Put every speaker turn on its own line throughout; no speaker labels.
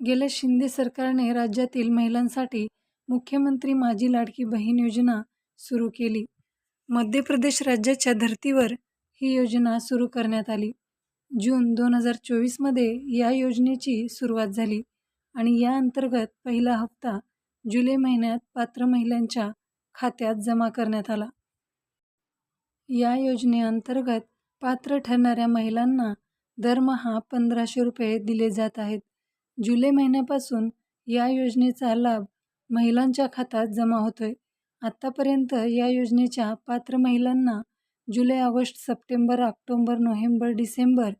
गेल्या शिंदे सरकारने राज्यातील महिलांसाठी मुख्यमंत्री माझी लाडकी बहीण योजना सुरू केली. मध्य प्रदेश राज्याच्या धर्तीवर ही योजना सुरू करण्यात आली. जून दोन हजार चोवीसमध्ये या योजनेची सुरुवात झाली आणि या अंतर्गत पहिला हप्ता जुलै महिन्यात पात्र महिलांच्या खात्यात जमा करण्यात आला. या योजनेअंतर्गत पात्र ठरणाऱ्या महिलांना दरमहा पंधराशे रुपये दिले जात आहेत. जुलै महिन्यापासून या योजनेचा लाभ महिलांच्या खात्यात जमा होतोय. आत्तापर्यंत या योजनेच्या पात्र महिलांना जुलै, ऑगस्ट, सप्टेंबर, ऑक्टोंबर नोव्हेंबर, डिसेंबर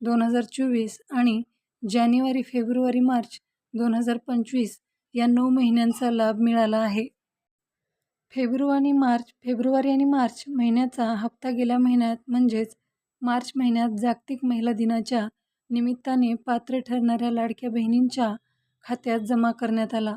दोन हजार चोवीस आणि जानेवारी, फेब्रुवारी, मार्च दोन हजार पंचवीस या नऊ महिन्यांचा लाभ मिळाला आहे. फेब्रुवारी मार्च फेब्रुवारी आणि मार्च महिन्याचा हप्ता गेल्या महिन्यात म्हणजेच मार्च महिन्यात जागतिक महिला दिनाच्या निमित्ताने पात्र ठरणाऱ्या लाडक्या बहिणींच्या खात्यात जमा करण्यात आला.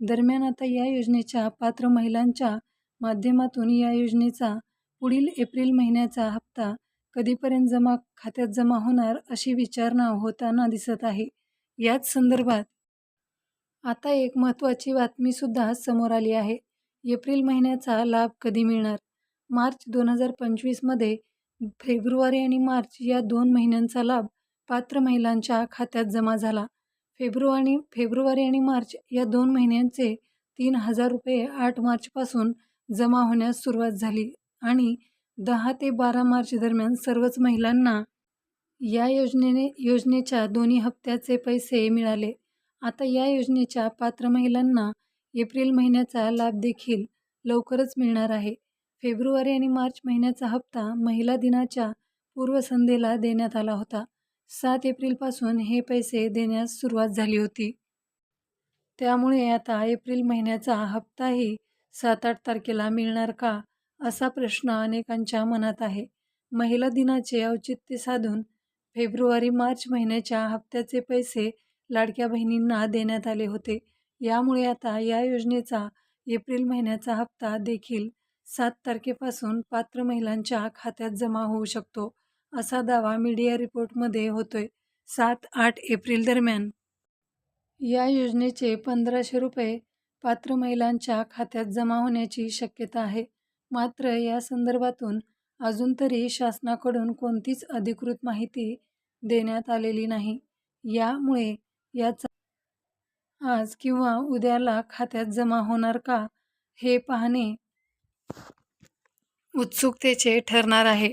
दरम्यान आता या योजनेच्या पात्र महिलांच्या माध्यमातून या योजनेचा पुढील एप्रिल महिन्याचा हप्ता कधीपर्यंत जमा खात्यात जमा होणार अशी विचारणा होताना दिसत आहे. याच संदर्भात आता एक महत्त्वाची बातमीसुद्धा समोर आली आहे. एप्रिल महिन्याचा लाभ कधी मिळणार? मार्च दोन हजार पंचवीसमध्ये फेब्रुवारी आणि मार्च या दोन महिन्यांचा लाभ पात्र महिलांच्या खात्यात जमा झाला. फेब्रुवारी फेब्रुवारी आणि मार्च या दोन महिन्यांचे तीन हजार रुपये आठ मार्चपासून जमा होण्यास सुरुवात झाली आणि दहा ते बारा मार्च दरम्यान सर्वच महिलांना या योजनेने योजनेच्या दोन्ही हप्त्याचे पैसे मिळाले. आता या योजनेच्या पात्र महिलांना एप्रिल महिन्याचा लाभ देखील लवकरच मिळणार आहे. फेब्रुवारी आणि मार्च महिन्याचा हप्ता महिला दिनाच्या पूर्वसंध्येला देण्यात आला होता. सात एप्रिलपासून हे पैसे देण्यास सुरुवात झाली होती. त्यामुळे आता एप्रिल महिन्याचा हप्ताही सात-आठ तारखेला मिळणार का असा प्रश्न अनेकांच्या मनात आहे. महिला दिनाचे औचित्य साधून फेब्रुवारी मार्च महिन्याच्या हप्त्याचे पैसे लाडक्या बहिणींना देण्यात आले होते. यामुळे आता या योजनेचा एप्रिल महिन्याचा हप्ता देखील सात तारखेपासून पात्र महिलांच्या खात्यात जमा होऊ शकतो असा दावा मीडिया रिपोर्टमध्ये होतोय. सात-आठ एप्रिल दरम्यान या योजनेचे पंधराशे रुपये पात्र महिलांच्या खात्यात जमा होण्याची शक्यता आहे. मात्र या संदर्भातून अजून तरी शासनाकडून कोणतीच अधिकृत माहिती देण्यात आलेली नाही. यामुळे याचा आज किंवा उद्याला खात्यात जमा होणार का हे पाहणे उत्सुकतेचे ठरणार आहे.